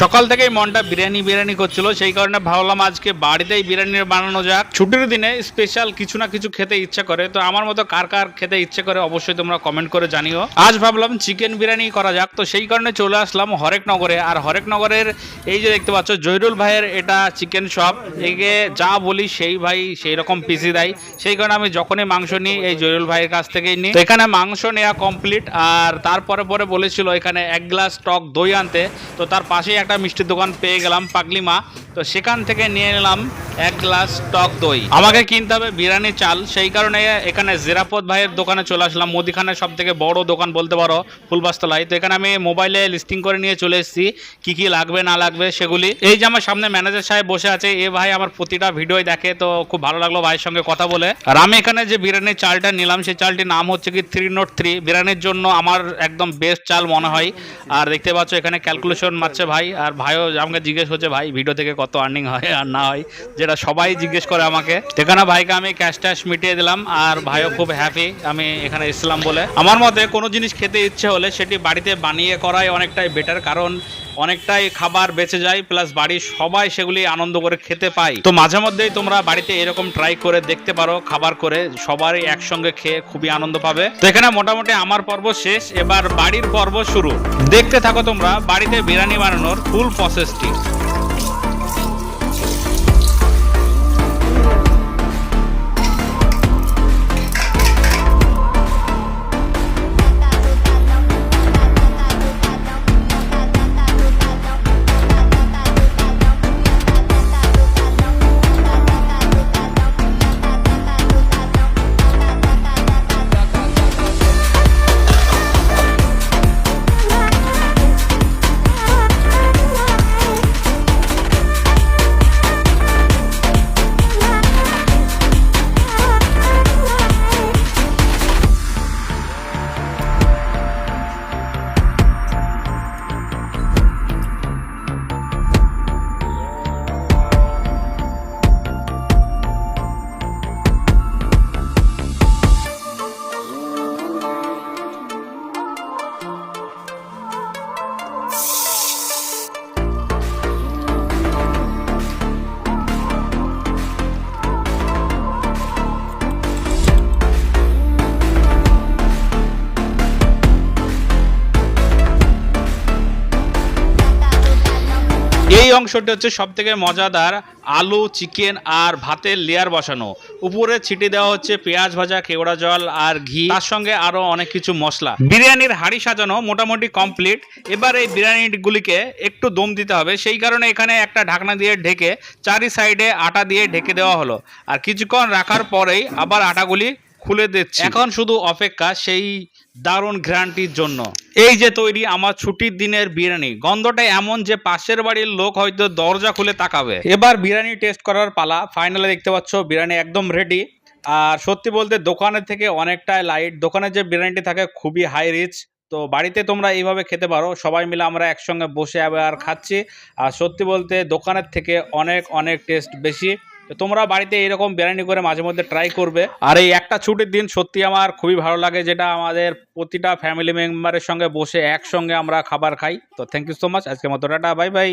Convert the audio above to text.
সকাল থেকেই মনটা বিরিয়ানি বিরিয়ানি করছিল, সেই কারণে ভাবলাম আজকে বাড়িতেই বিরিয়ানি বানানো যাক। ছুটির দিনে স্পেশাল কিছু না কিছু খেতে ইচ্ছে করে, তো আমার মতো কার কার খেতে ইচ্ছে করে অবশ্যই তোমরা কমেন্ট করে জানিও। আজ ভাবলাম চিকেন বিরিয়ানি করা যাক, তো সেই কারণে চলে আসলাম হরেকনগরে আর হরেকনগরের এই যে দেখতে পাচ্ছ জহিরুল ভাইয়ের এটা চিকেন শপ একে যা বলি সেই ভাই সেই রকম পিসি দেয়। সেই কারণে আমি যখনই মাংস নিই, এই জহিরুল ভাইয়ের কাছ থেকেই নিই। এখানে মাংস নেওয়া কমপ্লিট আর তারপরে পরে বলেছিল এখানে এক গ্লাস টক দই আনতে, তো তার পাশেই একটা মিষ্টির দোকান পেয়ে গেলাম পাগলিমা। তো সেখান থেকে নিয়ে নিলাম এক গ্লাস টক দই। আমাকে কিনতে হবে বিরিয়ানি, চাল। সেই কারণে এখানে জিরাপত ভাইয়ের দোকানে চলে আসলাম। মুদিখানের সব থেকে বড় দোকান বলতে পারো ফুলবাস্তলায় তো এখানে আমি মোবাইলে লিস্টিং করে নিয়ে চলে এসেছি, কি কি লাগবে, না লাগবে সেগুলি। এই যে আমার সামনে ম্যানেজার সাহেব বসে আছে, এ ভাই আমার প্রতিটা ভিডিওই দেখে, তো খুব ভালো লাগল ভাইয়ের সঙ্গে কথা বলে। আর আমি এখানে যে বিরিয়ানির চালটা নিলাম, সেই চালটির নাম হচ্ছে কি থ্রি নোট থ্রি বিরিয়ানির জন্য আমার একদম বেস্ট চাল মনে হয়। আর দেখতে পাচ্ছ এখানে ক্যালকুলেশন মারছে ভাই। আর ভাইও আমাকে জিজ্ঞেস করছে, ভাই ভিডিও থেকে কত আর্নিং হয় আর না হয়? যেটা সবাই জিজ্ঞেস করে আমাকে। এখানে ভাইকে আমি ক্যাশ ট্যাশ মিটিয়ে দিলাম আর ভাইও খুব হ্যাপি আমি এখানে এসেছিলাম বলে। আমার মতে কোনো জিনিস খেতে ইচ্ছে হলে সেটি বাড়িতে বানিয়ে করাই অনেকটাই বেটার কারণ অনেকটাই খাবার বেঁচে যায় প্লাস বাড়ির সবাই সেগুলি আনন্দ করে খেতে পায়। তো মাঝে মধ্যেই তোমরা বাড়িতে এরকম ট্রাই করে দেখতে পারো, খাবার করে সবারই একসঙ্গে খেয়ে খুবই আনন্দ পাবে। তো এখানে মোটামুটি আমার পর্ব শেষ, এবার বাড়ির পর্ব শুরু। দেখতে থাকো তোমরা, বাড়িতে বিরিয়ানি বানানোর ফুল প্রসেসটি এই অংশটি হচ্ছে সব থেকে মজাদার আলু, চিকেন আর ভাতের লেয়ার বসানো। উপরে ছিটে দেওয়া হচ্ছে পেঁয়াজ ভাজা, কেওড়া জল আর ঘি। তার সঙ্গে আরও অনেক কিছু মশলা। বিরিয়ানির হাড়ি সাজানো মোটামুটি কমপ্লিট এবার এই বিরিয়ানিগুলিকে একটু দম দিতে হবে। সেই কারণে এখানে একটা ঢাকনা দিয়ে ঢেকে চারি সাইডে আটা দিয়ে ঢেকে দেওয়া হলো। আর কিছুক্ষণ রাখার পরেই আবার আটাগুলি খুলে দিচ্ছি। এখন শুধু অপেক্ষা সেই দারুণ ঘ্রান্টির জন্য। এই যে তৈরি আমার ছুটির দিনের বিরিয়ানি, গন্ধটা এমন যে পাশের বাড়ির লোক হয়তো দরজা খুলে তাকাবে। এবার বিরিয়ানি টেস্ট করার পালা, ফাইনালে দেখতে পাচ্ছ বিরিয়ানি একদম রেডি আর সত্যি বলতে দোকানের থেকে অনেকটাই লাইট দোকানে যে বিরিয়ানিটি থাকে খুবই হাই রিচ তো বাড়িতে তোমরা এইভাবে খেতে পারো, সবাই মিলে আমরা একসঙ্গে বসে আবার খাচ্ছি। আর সত্যি বলতে দোকানের থেকে অনেক অনেক টেস্ট বেশি। তোমরা বাড়িতে এরকম বিরিয়ানি করে মাঝে মধ্যে ট্রাই করবে। আর এই একটা ছুটির দিন সত্যি আমার খুবই ভালো লাগে যেটা আমাদের প্রতিটা ফ্যামিলি মেম্বারের সঙ্গে বসে একসঙ্গে আমরা খাবার খাই। তো থ্যাংক ইউ সো মাচ আজকের মতো টাটা বাই বাই